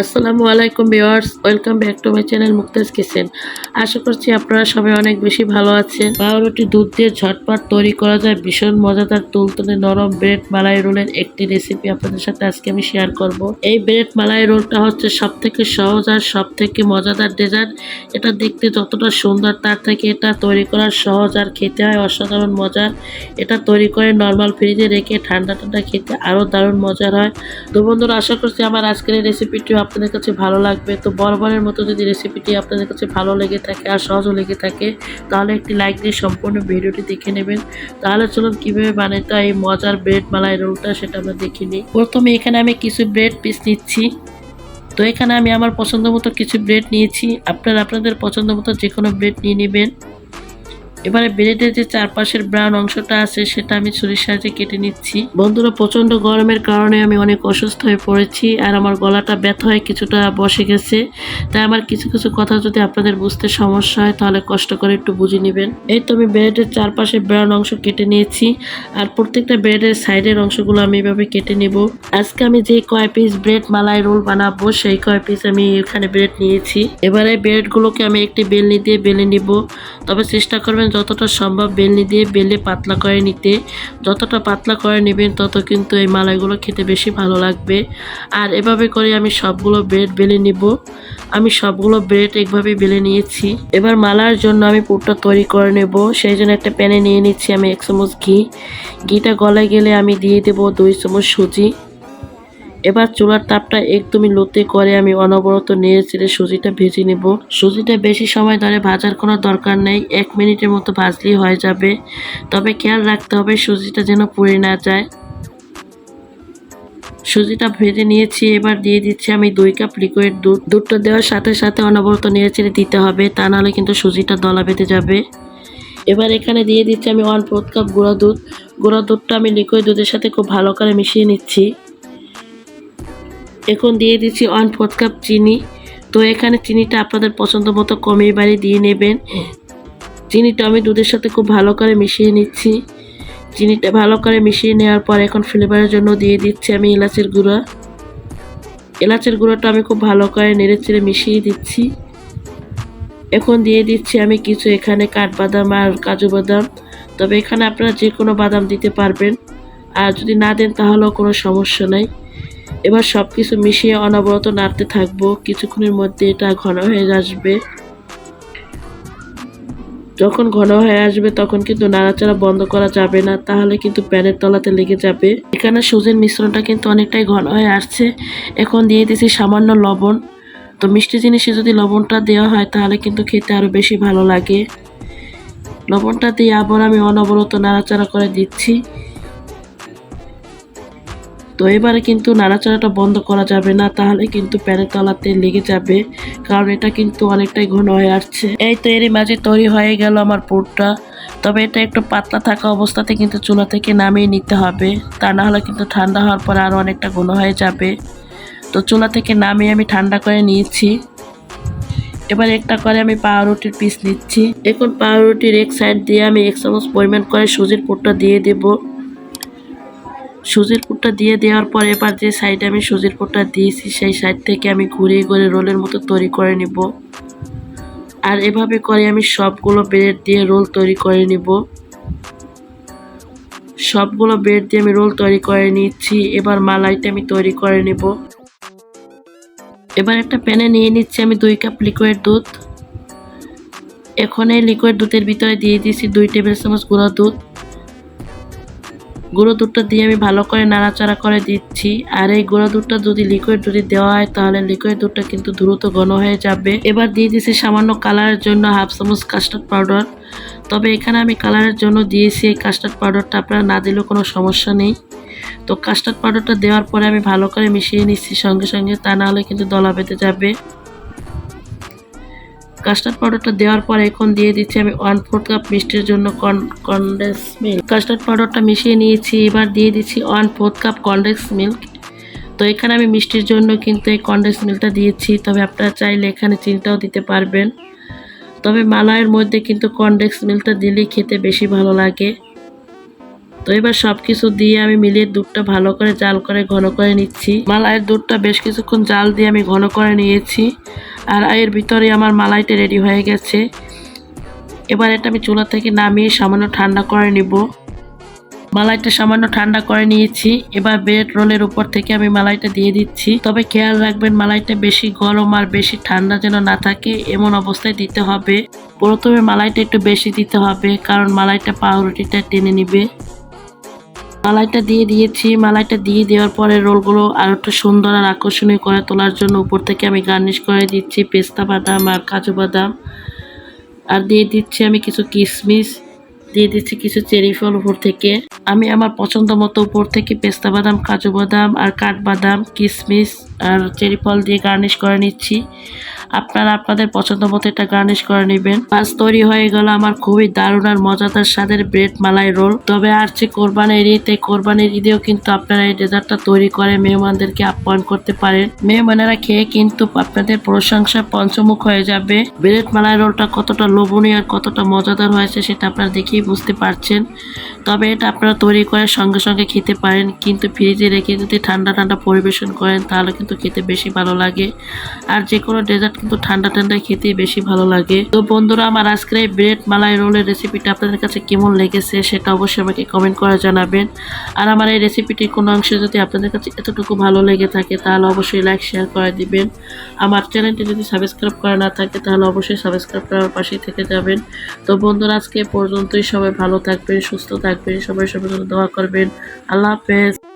আসসালামু আলাইকুম viewers, welcome back to my channel Muktaz kitchen. আশা করছি আপনারা সবাই অনেক বেশি ভালো আছেন। পাউরুটি দুধ দিয়ে ঝটপট তৈরি করা যায় ভীষণ মজাদার তুলতুলে নরম ব্রেড মালাই রোলের একটি রেসিপি আপনাদের সাথে আজকে আমি শেয়ার করব। এই ব্রেড মালাই রোলটা হচ্ছে সব থেকে সহজ আর সব থেকে মজাদার ডেজার্ট এটা দেখতে যতটা সুন্দর তার থেকে এটা তৈরি করা সহজ আর খেতে হয় অসাধারণ মজার। এটা তৈরি করে নর্মাল ফ্রিজে রেখে ঠান্ডা ঠান্ডা খেতে আরও দারুণ মজার হয়। তো বন্ধুরা, আশা করছি আমার আজকের এই রেসিপিটিও আপনাদের কাছে ভালো লাগবে, তো বরাবরের মতো যদি রেসিপিটি আপনাদের কাছে ভালো লেগে থাকে আর সহজও লেগে থাকে, তাহলে একটি লাইক দিয়ে সম্পূর্ণ ভিডিওটি দেখে নেবেন। তাহলে চলুন কীভাবে বানাইতে এই মজার ব্রেড মালাই রোলটা সেটা আমরা দেখে নিই। প্রথমে এখানে আমি কিছু ব্রেড পিস নিচ্ছি। তো এখানে আমি আমার পছন্দ মতো কিছু ব্রেড নিয়েছি। আপনারা আপনাদের পছন্দ মতো যে কোনো ব্রেড নিয়ে নেবেন। এবারে ব্রেডের যে চারপাশের ব্রাউন অংশটা আছে, সেটা আমি ছুরির সাহায্যে কেটে নিচ্ছি। বন্ধুরা প্রচণ্ড গরমের কারণে আমি অনেক অসুস্থ হয়ে পড়েছি আর আমার গলাটা ব্যথা হয়ে কিছুটা বসে গেছে। তাই আমার কিছু কিছু কথা যদি আপনাদের বুঝতে সমস্যা হয়, তাহলে কষ্ট করে একটু বুঝে নেবেন। এই তো আমি ব্রেডের চারপাশে ব্রাউন অংশ কেটে নিয়েছি আর প্রত্যেকটা ব্রেডের সাইডের অংশগুলো আমি এভাবে কেটে নেব। আজকে আমি যে কয় পিস ব্রেড মালাই রোল বানাবো, সেই কয় পিস আমি এখানে ব্রেড নিয়েছি। এবারে ব্রেডগুলোকে আমি একটি বেলনি দিয়ে বেলে নিব। তবে চেষ্টা করবেন যতটা সম্ভব বেলনি দিয়ে বেলে পাতলা করে নিতে। যতটা পাতলা করে নেবেন, তত কিন্তু এই মালাইগুলো খেতে বেশি ভালো লাগবে। আর এভাবে করে আমি সবগুলো ব্রেড বেলে নিব। আমি সবগুলো ব্রেড একভাবে বেলে নিয়েছি। এবার মালার জন্য আমি পুরটা তৈরি করে নেব। সেই জন্য একটা প্যানে নিয়ে নিচ্ছি আমি এক চামচ ঘি। ঘিটা গলায় গেলে আমি দিয়ে দেব দুই চামচ সুজি। এবার চুলার তাপটা একদমই লোতে করে আমি অনবরত নিয়ে চেড়ে সুজিটা ভেজে নেব। সুজিটা বেশি সময় ধরে ভাজার কোনো দরকার নেই, এক মিনিটের মতো ভাজলেই হয়ে যাবে। তবে খেয়াল রাখতে হবে সুজিটা যেন পুড়ে না যায়। সুজিটা ভেজে নিয়েছি, এবার দিয়ে দিচ্ছি আমি দুই কাপ লিকুইড দুধ। দুধটা দেওয়ার সাথে সাথে অনবরত নেড়ে চেড়ে দিতে হবে, তা নাহলে কিন্তু সুজিটা দলা বেঁধে যাবে। এবার এখানে দিয়ে দিচ্ছি আমি ওয়ান ফোর্থ কাপ গুঁড়া দুধ। গুঁড়া দুধটা আমি লিকুইড দুধের সাথে খুব ভালো করে মিশিয়ে নিচ্ছি। এখন দিয়ে দিচ্ছি ওয়ান ফোর্থ কাপ চিনি। তো এখানে চিনিটা আপনাদের পছন্দ মতো কমিয়ে বাড়ি দিয়ে নেবেন। চিনিটা আমি দুধের সাথে খুব ভালো করে মিশিয়ে নিচ্ছি। চিনিটা ভালো করে মিশিয়ে নেওয়ার পর এখন ফ্লেভারের জন্য দিয়ে দিচ্ছি আমি এলাচের গুঁড়া। এলাচের গুঁড়োটা আমি খুব ভালো করে নেড়ে চেড়ে মিশিয়ে দিচ্ছি। এখন দিয়ে দিচ্ছি আমি কিছু এখানে কাঠবাদাম আর কাজু বাদাম। তবে এখানে আপনারা যে কোনো বাদাম দিতে পারবেন। আর যদি না দেন তাহলেও কোনো সমস্যা নাই। এবার সব কিছু মিশিয়ে অনবরত নাড়তে থাকব। কিছুক্ষণের মধ্যে এটা ঘন হয়ে আসবে। যখন ঘন হয়ে আসবে, তখন কিন্তু নাড়াচাড়া বন্ধ করা যাবে না, তাহলে কিন্তু প্যানের তলাতে লেগে যাবে। এখানে সুজির মিশ্রণটা কিন্তু অনেকটাই ঘন হয়ে আসছে। এখন দিয়ে দিয়েছি সামান্য লবণ। তো মিষ্টি জিনিসে যদি লবণটা দেওয়া হয়, তাহলে কিন্তু খেতে আরও বেশি ভালো লাগে। লবণটা দিয়ে আবার আমি অনবরত নাড়াচাড়া করে দিচ্ছি। তো এবারে কিন্তু নাড়াচাড়াটা বন্ধ করা যাবে না, তাহলে কিন্তু প্যানের তলাতে লেগে যাবে, কারণ এটা কিন্তু অনেকটাই ঘন হয়ে আসছে। এই তো এরই মাঝে তৈরি হয়ে গেল আমার পুরটা। তবে এটা একটু পাতলা থাকা অবস্থাতে কিন্তু চুলা থেকে নামিয়ে নিতে হবে। তা না হলে কিন্তু ঠান্ডা হওয়ার পরে আরও অনেকটা ঘন হয়ে যাবে। তো চুলা থেকে নামিয়ে আমি ঠান্ডা করে নিয়েছি। এবার একটা করে আমি পাউরুটির পিস নিচ্ছি। এখন পাউরুটির এক সাইড দিয়ে আমি এক চামচ পরিমাণ করে সুজির পুরটা দিয়ে দেবো। সুজির পুরটা দিয়ে দেওয়ার পর এবার যে সাইডে আমি সুজির পুরটা দিয়েছি, সেই সাইড থেকে আমি ঘুরিয়ে ঘুরে রোলের মতো তৈরি করে নিব। আর এভাবে করে আমি সবগুলো ব্রেড দিয়ে রোল তৈরি করে নিব। সবগুলো ব্রেড দিয়ে আমি রোল তৈরি করে নিচ্ছি। এবার মালাইটা আমি তৈরি করে নিব। এবার একটা প্যানে নিয়ে নিচ্ছি আমি দুই কাপ লিকুইড দুধ। এখন এই লিকুইড দুধের ভিতরে দিয়ে দিয়েছি দুই টেবিল চামচ গুঁড়া দুধ। গুঁড়ো দুধটা দিয়ে আমি ভালো করে নাড়াচাড়া করে দিচ্ছি। আর এই গুঁড়ো দুধটা যদি লিকুইড যদি দেওয়া হয়, তাহলে লিকুইড দুধটা কিন্তু দ্রুত ঘন হয়ে যাবে। এবার দিয়ে দিয়েছি সামান্য কালারের জন্য হাফ চামচ কাস্টার্ড পাউডার তবে এখানে আমি কালারের জন্য দিয়েছি এই কাস্টার্ড পাউডারটা আপনারা না দিলেও কোনো সমস্যা নেই। তো কাস্টার্ড পাউডারটা দেওয়ার পরে আমি ভালো করে মিশিয়ে নিচ্ছি সঙ্গে সঙ্গে, তা না হলে কিন্তু দলা বেঁধে যাবে। কাস্টার্ড পাউডারটা দেওয়ার পর এখন দিয়ে দিচ্ছি আমি ওয়ান ফোর্থ কাপ মিষ্টির জন্য কনডেন্স মিল্ক কাস্টার্ড পাউডারটা মিশিয়ে নিয়েছি, এবার দিয়ে দিচ্ছি one fourth cup condense milk তো এখানে আমি মিষ্টির জন্য কিন্তু এই কনডেন্স মিল্কটা দিয়েছি, তবে আপনারা চাইলে এখানে চিনিটাও দিতে পারবেন। তবে মালাইয়ের মধ্যে কিন্তু কনডেন্স মিল্কটা দিলেই খেতে বেশি ভালো লাগে। তো এবার সব কিছু দিয়ে আমি মিলিয়ে দুধটা ভালো করে জাল করে ঘন করে নিচ্ছি। মালাইয়ের দুধটা বেশ কিছুক্ষণ জাল দিয়ে আমি ঘন করে নিয়েছি। আর এর ভিতরে আমার মালাইটা রেডি হয়ে গেছে। এবার এটা আমি চুলা থেকে নামিয়ে সামান্য ঠান্ডা করে নিব। মালাইটা সামান্য ঠান্ডা করে নিয়েছি। এবার ব্রেড রোলের উপর থেকে আমি মালাইটা দিয়ে দিচ্ছি। তবে খেয়াল রাখবেন, মালাইটা বেশি গরম আর বেশি ঠান্ডা যেন না থাকে, এমন অবস্থায় দিতে হবে। প্রথমে মালাইটা একটু বেশি দিতে হবে, কারণ মালাইটা পাউরুটিটা টেনে নিবে। মালাইটা দিয়ে দিয়েছি। মালাইটা দিয়ে দেওয়ার পরে রোলগুলো আরও একটু সুন্দর আর আকর্ষণীয় করে তোলার জন্য উপর থেকে আমি গার্নিশ করে দিচ্ছি পেস্তা বাদাম আর কাজু বাদাম। আর দিয়ে দিচ্ছি আমি কিছু কিশমিশ দিয়ে দিচ্ছি কিছু চেরি ফল উপর থেকে। আমি আমার পছন্দ মতো উপর থেকে পেস্তা বাদাম, কাজু বাদাম আর কাঠবাদাম কিশমিশ আর চেরি ফল দিয়ে গার্নিশ করে নিচ্ছি। আপনারা আপনাদের পছন্দ মতো এটা গার্নিশ করে নেবেন। পাঁচ তৈরি হয়ে গেল আমার খুবই দারুণ আর মজাদার স্বাদের ব্রেড মালাই রোল। তবে আসছে কোরবানির ঈদ এই কোরবানির ঈদেও কিন্তু আপনারা এই ডেজার্টটা তৈরি করে মেহমানদেরকে আপ্যায়ন করতে পারেন। মেহমানেরা খেয়ে কিন্তু আপনাদের প্রশংসা পঞ্চমুখ হয়ে যাবে। ব্রেড মালাই রোলটা কতটা লোভনীয় আর কতটা মজাদার হয়েছে সেটা আপনারা দেখেই বুঝতে পারছেন। তবে এটা আপনারা তৈরি করে সঙ্গে সঙ্গে খেতে পারেন। কিন্তু ফ্রিজে রেখে যদি ঠান্ডা ঠান্ডা পরিবেশন করেন তাহলে কিন্তু খেতে বেশি ভালো লাগে। আর যে কোনো ডেজার্ট কিন্তু ঠান্ডা ঠান্ডা খেতে বেশি ভালো লাগে। তো বন্ধুরা, আমার আজকের এই ব্রেড মালাই রোলের রেসিপিটা আপনাদের কাছে কেমন লেগেছে সেটা অবশ্যই আমাকে কমেন্ট করে জানাবেন। আর আমার এই রেসিপিটির কোনো অংশে যদি আপনাদের কাছে এতটুকু ভালো লেগে থাকে, তাহলে অবশ্যই লাইক শেয়ার করে দিবেন। আমার চ্যানেলটি যদি সাবস্ক্রাইব করা না থাকে, তাহলে অবশ্যই সাবস্ক্রাইব করার পাশেই থেকে যাবেন। তো বন্ধুরা, আজকে পর্যন্তই। সবাই ভালো থাকবেন, সুস্থ থাকবেন, সবাই সবার জন্য দোয়া করবেন। আল্লাহ হাফেজ।